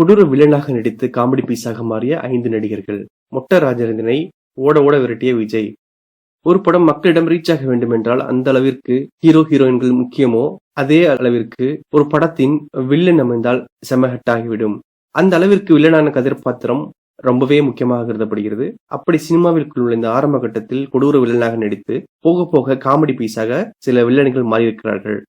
கொடூர வில்லனாக நடித்து காமெடி பீஸாக மாறிய ஐந்து நடிகர்கள். மொட்ட ராஜேந்திரனை ஓட ஓட விரட்டிய விஜய். ஒரு படம் மக்களிடம் ரீச் ஆக வேண்டும் என்றால் அந்த அளவிற்கு ஹீரோ ஹீரோயின்கள் முக்கியமோ அதே அளவிற்கு ஒரு படத்தின் வில்லன் அமைந்தால் செம ஹிட் ஆகிவிடும். அந்த அளவிற்கு வில்லனான கதிர்பாத்திரம் ரொம்பவே முக்கியமாக கருதப்படுகிறது. அப்படி சினிமாவிற்குள் உள்ள இந்த ஆரம்ப கட்டத்தில் கொடூர வில்லனாக நடித்து போக போக காமெடி பீஸாக சில வில்லன்கள் மாறியிருக்கிறார்கள்.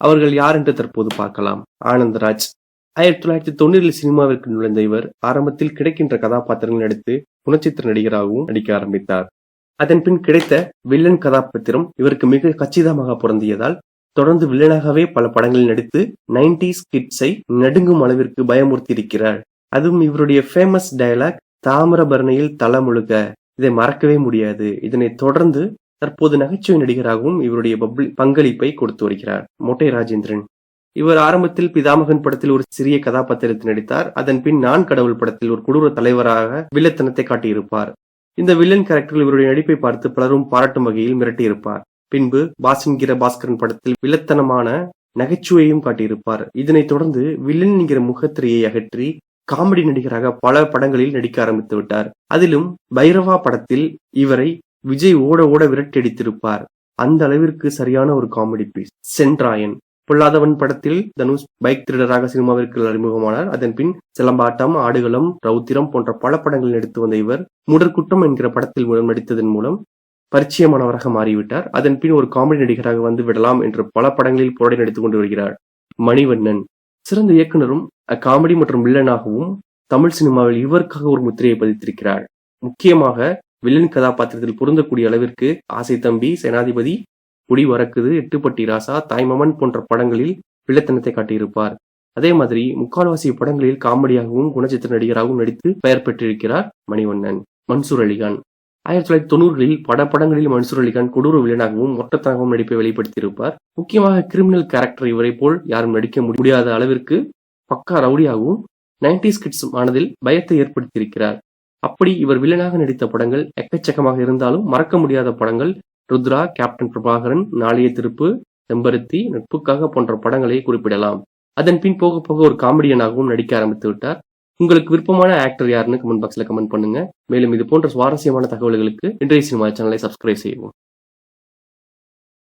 அவர்கள் யார் என்று தற்போது பார்க்கலாம். ஆனந்தராஜ். ஆயிரத்தி தொள்ளாயிரத்தி தொண்ணூறில் சினிமாவிற்கு நுழைந்த இவர் ஆரம்பத்தில் கிடைக்கின்ற கதாபாத்திரங்கள் நடித்து குணச்சித்திர நடிகராகவும் நடிக்க ஆரம்பித்தார். அதன் பின் கிடைத்த வில்லன் கதாபாத்திரம் இவருக்கு மிக கச்சிதமாக பொருந்தியதால் தொடர்ந்து வில்லனாகவே பல படங்களில் நடித்து நைன்டிஸ் கிட்ஸை நடுங்கும் அளவிற்கு பயமுறுத்தி இருக்கிறார் அதுவும் இவருடைய ஃபேமஸ் டயலாக் தாமிரபரணியில் தல முழுக்க இதை மறக்கவே முடியாது. இதனை தொடர்ந்து தற்போது நகைச்சுவை நடிகராகவும் இவருடைய பப்ளி- பங்களிப்பை கொடுத்து வருகிறார். மொட்டை ராஜேந்திரன். இவர் ஆரம்பத்தில் பிதாமகன் படத்தில் ஒரு சிறிய கதாபாத்திரத்தில் நடித்தார். அதன் பின் நான் கடவுள் படத்தில் ஒரு கொடூர தலைவராக வில்லத்தனத்தை காட்டியிருப்பார். இந்த வில்லன் கேரக்டரில் இவருடைய நடிப்பை பார்த்து பலரும் பாராட்டும் வகையில் மிரட்டியிருப்பார். பின்பு பாசன்கிற பாஸ்கரன் படத்தில் வில்லத்தனமான நகைச்சுவையும் காட்டியிருப்பார். இதனைத் தொடர்ந்து வில்லன் என்கிற முகத்திரையை அகற்றி காமெடி நடிகராக பல படங்களில் நடிக்க ஆரம்பித்து விட்டார். அதிலும் பைரவா படத்தில் இவரை விஜய் ஓட ஓட விரட்டடித்திருப்பார் அந்த அளவிற்கு சரியான ஒரு காமெடி பீஸ். சென்ட்ராயன். பொல்லாதவன் படத்தில் தனுஷ் பைக் திருடராக சினிமாவிற்கு அறிமுகமானார். அதன் பின் சிலம்பாட்டம் ஆடுகளம் ரௌத்திரம் போன்ற பல படங்களில் நடித்து வந்த இவர் முடற்குட்டம் என்கிற படத்தில் மூலம் நடித்ததன் மூலம் பரிச்சயமானவராக மாறிவிட்டார். அதன் பின் ஒரு காமெடி நடிகராக வந்து விடலாம் என்று பல படங்களில் போராடி நடித்துக் கொண்டு வருகிறார். மணிவண்ணன். சிறந்த இயக்குனரும் காமெடி மற்றும் வில்லனாகவும் தமிழ் சினிமாவில் இவருக்காக ஒரு முத்திரையை பதித்திருக்கிறார். முக்கியமாக வில்லன் கதாபாத்திரத்தில் பொருந்தக்கூடிய அளவிற்கு ஆசை தம்பி சேனாதிபதி குடி வரக்குது எட்டுப்பட்டி ராசா தாய்மமன் போன்ற படங்களில் வில்லத்தனத்தை காட்டியிருப்பார். அதே மாதிரி முக்கால்வாசி படங்களில் காமெடியாகவும் குணச்சித்திர நடிகராகவும் நடித்து பெயர் பெற்றிருக்கிறார் மணிவண்ணன் மன்சூர் அலிகான். ஆயிரத்தி தொள்ளாயிரத்தி தொண்ணூறுகளில் பட படங்களில் மன்சூர் அலிகான் கொடூர வில்லனாகவும் மொட்டத்தனகவும் நடிப்பை வெளிப்படுத்தியிருப்பார். முக்கியமாக கிரிமினல் கேரக்டர் இவரை போல் யாரும் நடிக்க முடியாத அளவிற்கு பக்கா ரவுடியாகவும் நைன்டிஸ் கிட்ஸ் மனதில் பயத்தை ஏற்படுத்தியிருக்கிறார். அப்படி இவர் வில்லனாக நடித்த படங்கள் எக்கச்சக்கமாக இருந்தாலும் மறக்க முடியாத படங்கள் ருத்ரா கேப்டன் பிரபாகரன் நாளைய திருப்பு செம்பருத்தி நட்புக்காக போன்ற படங்களை குறிப்பிடலாம். அதன் பின் போக போக ஒரு காமெடியனாகவும் நடிக்க ஆரம்பித்து விட்டார். உங்களுக்கு விருப்பமான ஆக்டர் யாருன்னு கமெண்ட் பாக்ஸ்ல கமெண்ட் பண்ணுங்க. மேலும் இது போன்ற சுவாரஸ்யமான தகவல்களுக்கு இன்றைய சினிமா சேனலை சப்ஸ்கிரைப் செய்வோம்